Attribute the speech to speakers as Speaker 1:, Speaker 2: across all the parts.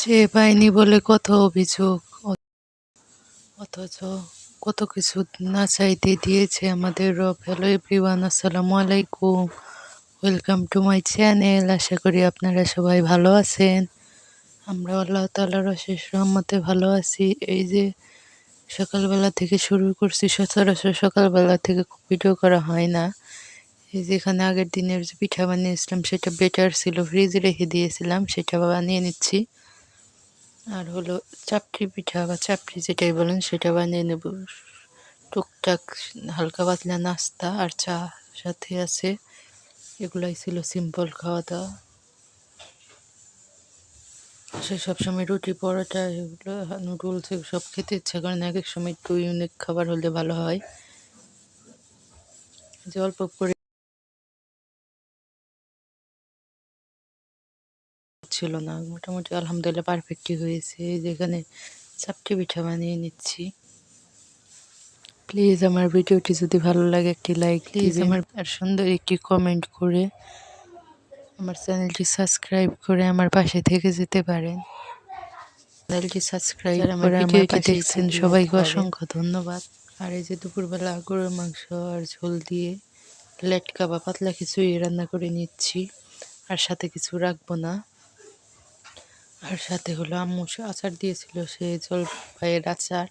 Speaker 1: চেয়ে পাইনি বলে কত অভিযোগ, অথচ কত কিছু না চাইতে দিয়েছে আমাদের রব। হ্যালো এভরিওয়ান আসসালামু আলাইকুম। ওয়েলকাম টু মাই চ্যানেল আশা করি আপনারা সবাই ভালো আছেন। আমরা আল্লাহ তালার অশেষ রহমতে ভালো আছি। এই যে সকালবেলা থেকে শুরু করছি, সচরাচর সকালবেলা থেকে ভিডিও করা হয় না। এই যে এখানে আগের দিনের যে পিঠা বানিয়েছিলাম, সেটা বেটার ছিল। ফ্রিজে রেখে দিয়েছিলাম, সেটা বানিয়ে নিচ্ছি। আর হলো চাপড়ি পিঠা বা চাপড়ি যেটাই বলেন সেটা বানিয়ে নেব। টুকটাক হালকা পাতলা নাস্তা আর চা সাথে আছে। এগুলাই ছিল সিম্পল খাওয়া দাওয়া সে সবসময় রুটি, পরোটা, এগুলো নুডলস সব খেতে ইচ্ছা করে না। এক এক সময় একটু ইউনিক খাবার হলে ভালো হয়। যে অল্প করে ছিল না। মোটামুটি আলহামদুলিল্লাহ পারফেক্টই হয়েছে। যেখানে চাপটি পিঠা বানিয়ে নিচ্ছি। প্লিজ আমার ভিডিওটি যদি ভালো লাগে একটি লাইক প্লিজ আমার আর সুন্দর একটি কমেন্ট করে আমার চ্যানেলটি সাবস্ক্রাইব করে আমার পাশে থেকে যেতে পারেন। চ্যানেলটি সাবস্ক্রাইব করে আমার দেখছেন সবাইকে অসংখ্য ধন্যবাদ। আর এই যে দুপুরবেলা গরুর মাংস আর ঝোল দিয়ে লেটকা বা পাতলা খিচুড়ি রান্না করে নিচ্ছি। আর সাথে কিছু রাখব না। আর সাথে হলো আম্মু আচার দিয়েছিল, সে জলপাইয়ের আচার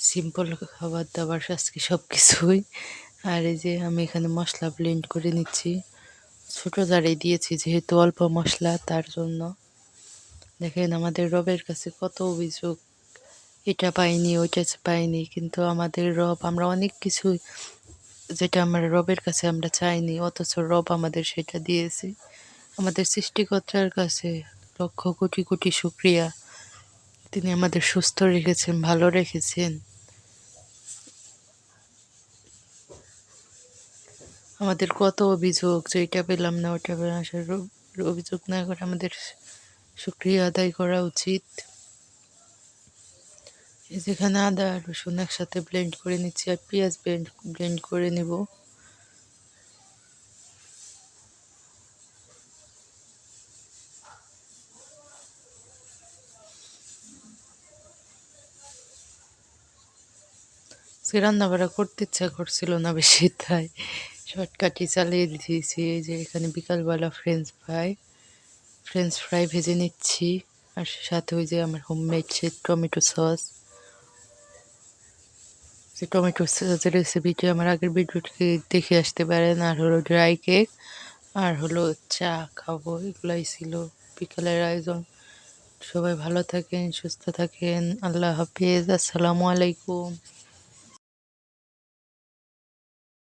Speaker 1: সিম্পল খাবার দাবার আজকে সব কিছুই আর এই যে আমি এখানে মশলা ব্লেন্ড করে নিচ্ছি। ছোটো জারে দিয়েছি যেহেতু অল্প মশলা, তার জন্য। দেখেন আমাদের রবের কাছে কত অভিযোগ, এটা পাইনি, ওইটা পাইনি, কিন্তু আমাদের রব, আমরা অনেক কিছু যেটা আমরা রবের কাছে আমরা চাইনি, অথচ রব আমাদের সেটা দিয়েছি। আমাদের সৃষ্টিকর্তার কাছে লক্ষ কোটি কোটি শুক্রিয়া। তিনি আমাদের সুস্থ রেখেছেন, ভালো রেখেছেন। আমাদের কত অভিযোগ যে এটা পেলাম না ওটা পেলাম আসলে অভিযোগ না করে আমাদের শুক্রিয়া আদায় করা উচিত। যেখানে আদা রসুন একসাথে ব্লেন্ড করে নিচ্ছি, আর পেঁয়াজ ব্লেন্ড ব্লেন্ড করে নেব। সে রান্নাবাড়া করতে ইচ্ছা করছিল না বেশি, তাই শর্টকাটই চালিয়ে দিয়েছি। এই যে এখানে বিকালবেলা ফ্রেঞ্চ ফ্রাই ফ্রেঞ্চ ফ্রাই ভেজে নিচ্ছি। আর সাথে ওই যে আমার হোমমেড সে টমেটো সস যে টমেটো সসের রেসিপিটি আমার আগের ভিডিওটি দেখে আসতে পারেন। আর হলো ড্রাই কেক আর হলো চা খাব। এগুলাই ছিল বিকালের আয়োজন। সবাই ভালো থাকেন, সুস্থ থাকেন। আল্লাহ হাফিজ। আসসালামু আলাইকুম।